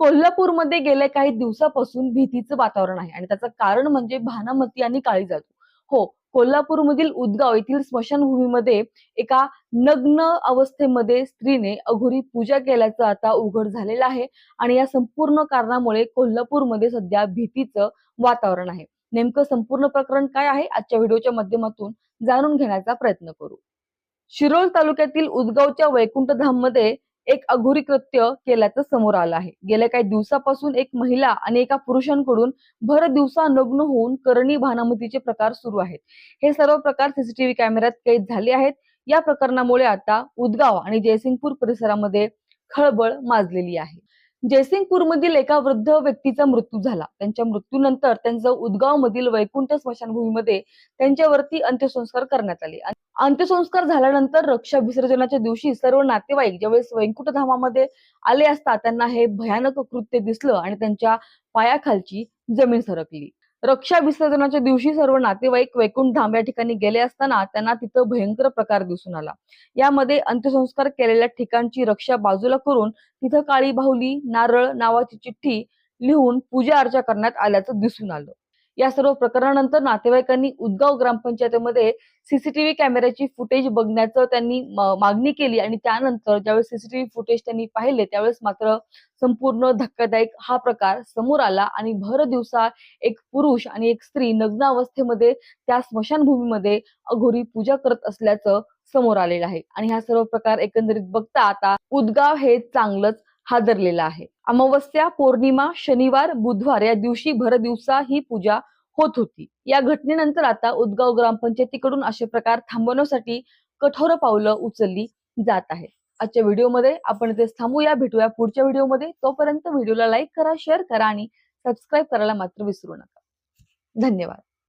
कोल्हापूरमध्ये गेल्या काही दिवसापासून भीतीचं वातावरण आहे. आणि त्याचं कारण म्हणजे भानामती आणि काळी जादू हो कोल्हापूरमधील उदगाव येथील स्मशानभूमीमध्ये एका नग्न अवस्थेमध्ये स्त्रीने अघोरी पूजा केल्याचं आता उघड झालेलं आहे. आणि या संपूर्ण कारणामुळे कोल्हापूरमध्ये सध्या भीतीचं वातावरण आहे. नेमकं संपूर्ण प्रकरण काय आहे? आजच्या व्हिडिओच्या माध्यमातून जाणून घेण्याचा प्रयत्न करू. शिरोळ तालुक्यातील उदगावच्या वैकुंठधाममध्ये एक अघोरी कृत्य केल्याचं समोर आलं आहे. गेल्या काही दिवसापासून एक महिला आणि एका पुरुषांकडून भर दिवसा नग्न होऊन करणी भानामतीचे प्रकार सुरू आहेत. हे सर्व प्रकार सीसीटीव्ही कॅमेऱ्यात कैद झाले आहेत. या प्रकरणामुळे आता उदगाव आणि जयसिंगपूर परिसरामध्ये खळबळ माजलेली आहे. जयसिंगपूरमधील एका वृद्ध व्यक्तीचा मृत्यू झाला. त्यांच्या मृत्यूनंतर त्यांचं उदगाव मधील वैकुंठ स्मशानभूमीमध्ये त्यांच्यावरती अंत्यसंस्कार करण्यात आले. अंत्यसंस्कार झाल्यानंतर रक्षा विसर्जनाच्या दिवशी सर्व नातेवाईक ज्यावेळेस वैकुंठधामामध्ये आले असता त्यांना हे भयानक कृत्य दिसलं आणि त्यांच्या पायाखालची जमीन सरकली. रक्षा विसर्जनाच्या दिवशी सर्व नातेवाईक वैकुंठ धाम या ठिकाणी गेले असताना त्यांना तिथं भयंकर प्रकार दिसून आला. यामध्ये अंत्यसंस्कार केलेल्या ठिकाणची रक्षा बाजूला करून तिथं काळी बाहुली नारळ नावाची चिठ्ठी लिहून पूजा अर्चा करण्यात आल्याचं दिसून आलं. या सर्व प्रकरणानंतर नातेवाईकांनी उदगाव ग्रामपंचायतीमध्ये सीसीटीव्ही कॅमेऱ्याची फुटेज बघण्याचं त्यांनी मागणी केली आणि त्यानंतर ज्यावेळेस सीसीटीव्ही फुटेज त्यांनी पाहिले त्यावेळेस मात्र संपूर्ण धक्कादायक हा प्रकार समोर आला आणि भर दिवसा एक पुरुष आणि एक स्त्री नग्न अवस्थेमध्ये त्या स्मशानभूमीमध्ये अघोरी पूजा करत असल्याचं समोर आलेलं आहे. आणि हा सर्व प्रकार एकंदरीत बघता आता उदगाव हे चांगलंच हादरलेला आहे. अमावस्या पौर्णिमा शनिवार बुधवार या दिवशी भर दिवसा ही पूजा होत होती. या घटनेनंतर आता उदगाव ग्रामपंचायतीकडून असे प्रकार थांबवण्यासाठी कठोर पावलं उचलली जात आहेत. आजच्या व्हिडिओमध्ये आपण इथेच थांबूया. भेटूया पुढच्या व्हिडिओमध्ये. तोपर्यंत व्हिडिओला लाईक करा शेअर करा आणि सबस्क्राईब करायला मात्र विसरू नका. धन्यवाद.